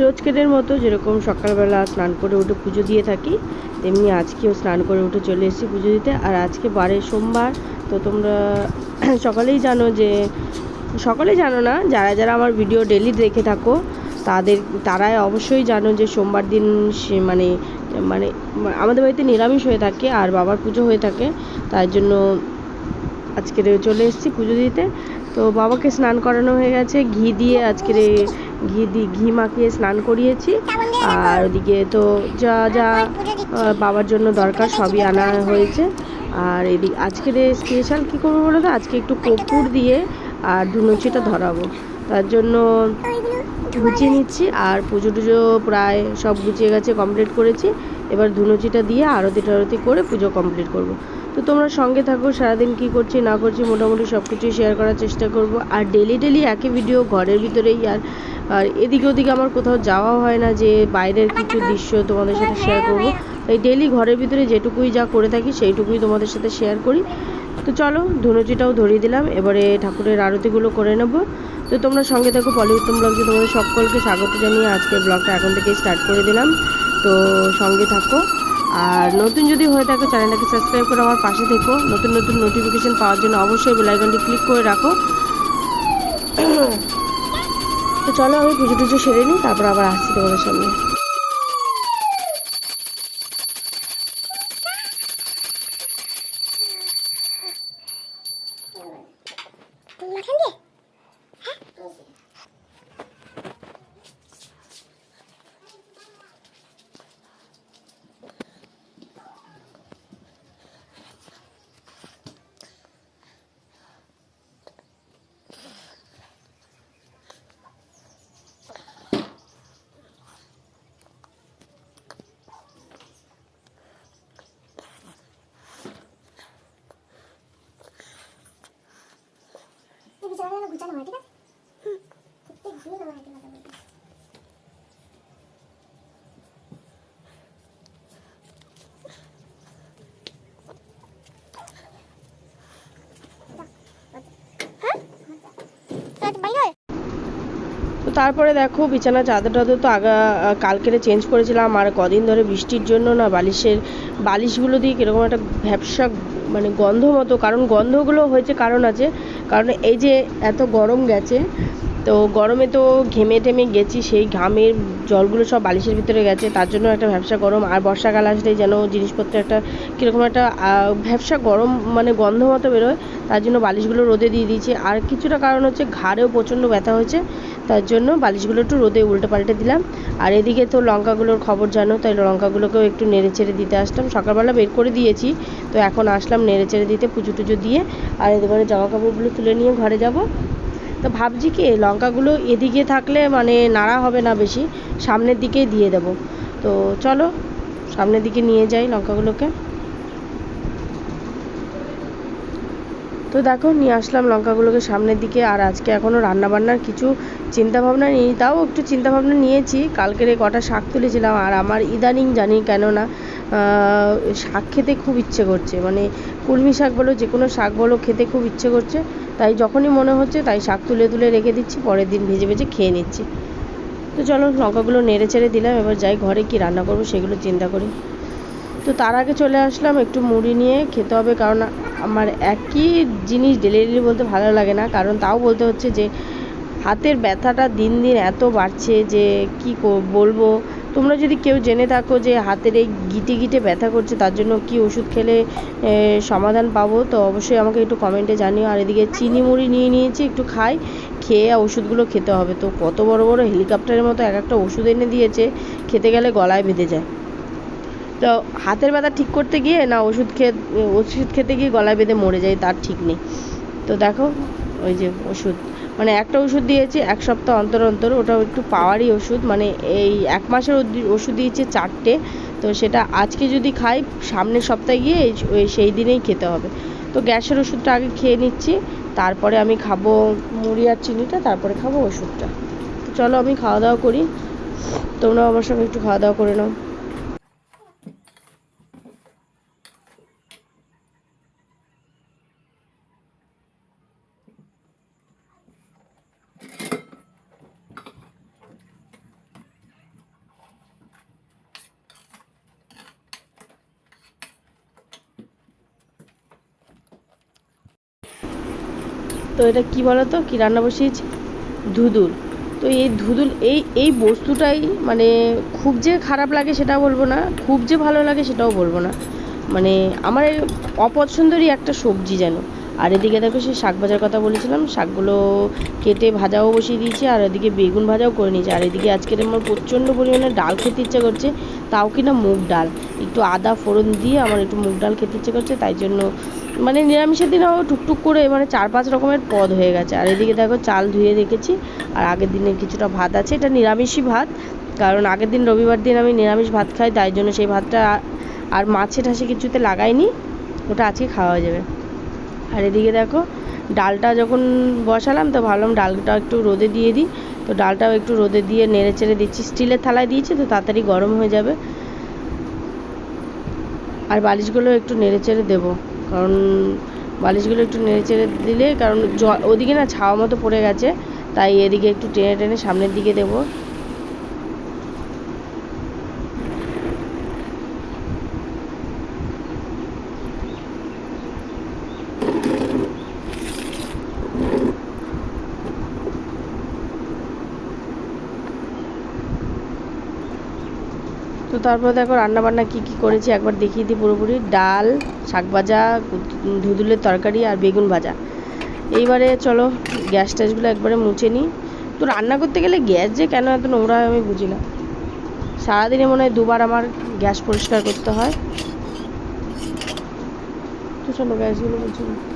রোজকের মতো যেরকম সকালবেলা স্নান করে উঠে পুজো দিয়ে থাকি, তেমনি আজকেও স্নান করে উঠে চলে এসেছি পুজো দিতে। আর আজকে বারে সোমবার, তো তোমরা সকালেই জানো যে, সকলেই জানো না, যারা যারা আমার ভিডিও ডেলি দেখে থাকো, তাদের, তারাই অবশ্যই জানো যে সোমবার দিন সে মানে মানে আমাদের বাড়িতে নিরামিষ হয়ে থাকে আর বাবার পুজো হয়ে থাকে, তাই জন্য আজকে চলে এসেছি পুজো দিতে। তো বাবাকে স্নান করানো হয়ে গেছে, ঘি দিয়ে আজকে ঘি দিয়ে ঘি মাখিয়ে স্নান করিয়েছি। আর ওদিকে তো যা যা বাবার জন্য দরকার সবই আনা হয়েছে। আর এদিকে আজকে স্পেশাল কী করব বলো তো? আজকে একটু কপুর দিয়ে আর ধুনুচিটা ধরাবো। তার জন্য গুছিয়ে নিচ্ছি। আর পুজো টুজো প্রায় সব গুছিয়ে গেছে কমপ্লিট করেছি। এবার ধুনুচিটা দিয়ে আরতি টারতি করে পুজো কমপ্লিট করব। তো তোমরা সঙ্গে থাকো সারাদিন কি করছি না করছি মোটামুটি সব কিছুই শেয়ার করার চেষ্টা করব। আর ডেলি ডেলি একই ভিডিও ঘরের ভিতরেই আর আর এদিকে ওদিকে আমার কোথাও যাওয়া হয় না যে বাইরের কিছু দৃশ্য তোমাদের সাথে শেয়ার করব। তাই ডেলি ঘরের ভিতরে যেটুকুই যা করে থাকি সেইটুকুই তোমাদের সাথে শেয়ার করি। তো চলো, ধনুচিটাও ধরিয়ে দিলাম। এবারে ঠাকুরের আরতিগুলো করে নেব। তো তোমরা সঙ্গে থাকো, পলিউত্তম ব্লগে তোমাদের সকলকে স্বাগত জানিয়ে আজকের ব্লগটা এখন থেকেই স্টার্ট করে দিলাম। তো সঙ্গে থাকো। আর নতুন যদি হয়ে থাকো, চ্যানেলটাকে সাবস্ক্রাইব করে আমার পাশে থেকো। নতুন নতুন নোটিফিকেশন পাওয়ার জন্য অবশ্যই বেল আইকনটি ক্লিক করে রাখো। তো চলো আমি পুজো টুজো সেরে নিই তারপর আবার আসছি তোমাদের সামনে মাখান দিয়ে এই তারপরে দেখো, বিছানা, চাদর টাদর তো আগা কালকেরে চেঞ্জ করেছিলাম, আর কদিন ধরে বৃষ্টির জন্য না বালিশের, বালিশগুলো দিয়ে কীরকম একটা ভ্যাবসা মানে গন্ধ মতো, কারণ গন্ধগুলো হয়েছে কারণ আছে কারণ এই যে এত গরম গেছে, তো গরমে তো ঘেমে টেমে গেছি, সেই ঘামের জলগুলো সব বালিশের ভিতরে গেছে, তার জন্য একটা ভ্যাবসা গরম, আর বর্ষাকাল আসলেই যেন জিনিসপত্র একটা কীরকম একটা ভ্যাপসা গরম মানে গন্ধ মতো বেরোয়, তার জন্য বালিশগুলো রোদে দিয়ে দিয়েছি, আর কিছুটা কারণ হচ্ছে ঘাড়েও প্রচণ্ড ব্যথা হয়েছে তার জন্য বালিশগুলো একটু রোদে উল্টে পাল্টে দিলাম। আর এদিকে তো লঙ্কাগুলোর খবর জানো, তাই লঙ্কাগুলোকেও একটু নেড়ে চেড়ে দিতে আসলাম। সকালবেলা বের করে দিয়েছি, তো এখন আসলাম নেড়ে চেড়ে দিতে পুজো টুজো দিয়ে। আর এবারে জামা কাপড়গুলো তুলে নিয়ে ঘরে যাব। তো ভাবছি কি, লঙ্কাগুলো এদিকে থাকলে মানে নাড়া হবে না বেশি, সামনের দিকেই দিয়ে দেব। তো চলো, সামনের দিকে নিয়ে যাই লঙ্কাগুলোকে। তো দেখো, নিয়ে আসলাম লঙ্কাগুলোকে সামনের দিকে। আর আজকে এখনও রান্নাবান্নার কিছু চিন্তা ভাবনা নেই তাও একটু চিন্তা ভাবনা নিয়েছি। কালকের এই কটা শাক তুলেছিলাম আর আমার ইদানিং জানি কেন না শাক খেতে খুব ইচ্ছে করছে। মানে কলমি শাক বলো যে কোনো শাক বলো, খেতে খুব ইচ্ছে করছে। তাই যখনই মনে হচ্ছে, তাই শাক তুলে তুলে রেখে দিচ্ছি, পরের দিন ভেজে ভেজে খেয়ে নিচ্ছি। তো চলো, লঙ্কাগুলো নেড়ে চেড়ে দিলাম। এবার যাই ঘরে কি রান্না করব, সেগুলো চিন্তা করি। তো তার আগে চলে আসলাম একটু মুড়ি নিয়ে, খেতে হবে। কারণ আমার একই জিনিস ডেলি ডেলি বলতে ভালো লাগে না। কারণ তাও বলতে হচ্ছে যে হাতের ব্যথাটা দিন দিন এত বাড়ছে যে কি বলব? তোমরা যদি কেউ জেনে থাকো যে হাতের এই গিটে গিটে ব্যথা করছে, তার জন্য কি ওষুধ খেলে সমাধান পাবো? তো অবশ্যই আমাকে একটু কমেন্টে জানিও। আর এদিকে চিনি মুড়ি নিয়ে নিয়েছি, একটু খাই, খেয়ে ওষুধগুলো খেতে হবে। তো কত বড় বড় হেলিকপ্টারের মতো এক একটা ওষুধ এনে দিয়েছে, খেতে গেলে গলায় বেঁধে যায়। তো হাতের ব্যথা ঠিক করতে গিয়ে না ওষুধ খেয়ে, ওষুধ খেতে গিয়ে গলায় বেঁধে মরে যায়, তার ঠিক নেই। তো দেখো, ওই যে ওষুধ। মানে একটা ওষুধ দিয়েছে, এক সপ্তাহ অন্তর অন্তর ওটা একটু পাওয়ারই ওষুধ। মানে এই এক মাসের ওষুধ দিয়েছে চারটে, তো সেটা আজকে যদি খাই, সামনের সপ্তাহে গিয়ে ওই সেই দিনেই খেতে হবে। তো গ্যাসের ওষুধটা আগে খেয়ে নিচ্ছি, তারপরে আমি খাব মুড়ি আর চিনিটা, তারপরে খাব ওষুধটা। তো চলো আমি খাওয়া দাওয়া করি। তোমরাও আমার সঙ্গে একটু খাওয়া দাওয়া করে নাও। এটা কি বলো তো কী রান্না বসিয়েছি? ধুদুল। তো এই ধুদুল, এই এই বস্তুটাই মানে খুব যে খারাপ লাগে সেটাও বলব না, খুব যে ভালো লাগে সেটাও বলব না। মানে আমার অপছন্দেরই একটা সবজি যেন। আর এদিকে দেখো সেই শাক ভাজার কথা বলেছিলাম, শাকগুলো কেটে ভাজাও বসিয়ে দিয়েছি, আর এদিকে বেগুন ভাজাও করে নিয়েছি। আর এদিকে আজকের আমার প্রচণ্ড পরিমাণে ডাল খেতে ইচ্ছে করছে, তাও কিনা মুগ ডাল। একটু আদা, ফোড়ন দিয়ে আমার একটু মুগ ডাল খেতে ইচ্ছে করছে, তাই জন্য মানে নিরামিষের দিনেও টুকটুক করে মানে চার পাঁচ রকমের পদ হয়ে গেছে। আর এদিকে দেখো চাল ধুয়ে রেখেছি, আর আগের দিনের কিছুটা ভাত আছে, এটা নিরামিষই ভাত, কারণ আগের দিন রবিবার দিন আমি নিরামিষ ভাত খাই, তাই জন্য সেই ভাতটা আর মাছে ঠাসে কিছুতে লাগাইনি, ওটা আজকে খাওয়া যাবে। আর এদিকে দেখো, ডালটা যখন বসালাম তো ভাবলাম ডালটা একটু রোদে দিয়ে দিই। তো ডালটাও একটু রোদে দিয়ে নেড়ে চেড়ে দিচ্ছি। স্টিলের থালায় দিয়েছি তো তাড়াতাড়ি গরম হয়ে যাবে। আর বালিশগুলো একটু নেড়ে চেড়ে দেবো। কারণ বালিশগুলো একটু নেড়ে চেড়ে দিলে, কারণ জল ওদিকে না ছাওয়া মতো পড়ে গেছে, তাই এদিকে একটু টেনে টেনে সামনের দিকে দেবো। তো তারপর দেখো রান্না বান্না কী কী করেছি একবার দেখিয়ে দিই পুরোপুরি। ডাল, শাক ভাজা ধুদুলের তরকারি আর বেগুন ভাজা। এইবারে চলো গ্যাস ট্যাসগুলো একবারে মুছে নিই। তো রান্না করতে গেলে গ্যাস যে কেন এত নোংরা হয় আমি বুঝি না। সারাদিনে মনে হয় দুবার আমার গ্যাস পরিষ্কার করতে হয়। তো চলো গ্যাসগুলো মুছে নিই।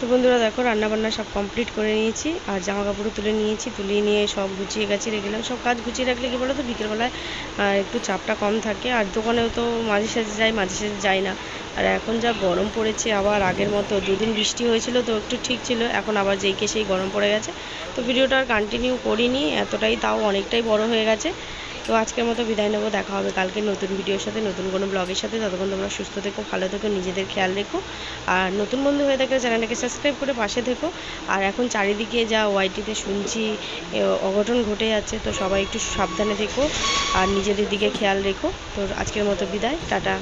তো বন্ধুরা দেখো রান্না বান্না সব কমপ্লিট করে নিয়েছি, আর জামা কাপড়ও তুলে নিয়েছি তুলে নিয়ে সব গুছিয়ে গাছিয়ে রেখেলাম সব কাজ গুছিয়ে রাখলে কি বলো তো বিকেলবেলায় একটু চাপটা কম থাকে, আর দোকানেও তো মাঝে সাঝে যাই, মাঝে সাঝে যাই না। আর এখন যা গরম পড়েছে, আবার আগের মতো দুদিন বৃষ্টি হয়েছিল তো একটু ঠিক ছিল, এখন আবার যেই কে সেই গরম পড়ে গেছে। তো ভিডিওটা আর কন্টিনিউ করিনি, এতটাই তাও অনেকটাই বড় হয়ে গেছে। তো আজকের মতো বিদায় নেব, দেখা হবে কালকে নতুন ভিডিওর সাথে, নতুন কোনো ব্লগের সাথে। ততক্ষণ তোমরা সুস্থ থেকো, ভালো থেকো, নিজেদের খেয়াল রেখো। আর নতুন বন্ধু হয়ে থাকলে চ্যানেলটাকে সাবস্ক্রাইব করে পাশে থেকো। আর এখন চারিদিকে যা ওয়াইটিতে শুনছি অঘটন ঘটে যাচ্ছে, তো সবাই একটু সাবধানে থেকো আর নিজেদের দিকে খেয়াল রেখো। তো আজকের মতো বিদায়, টাটা।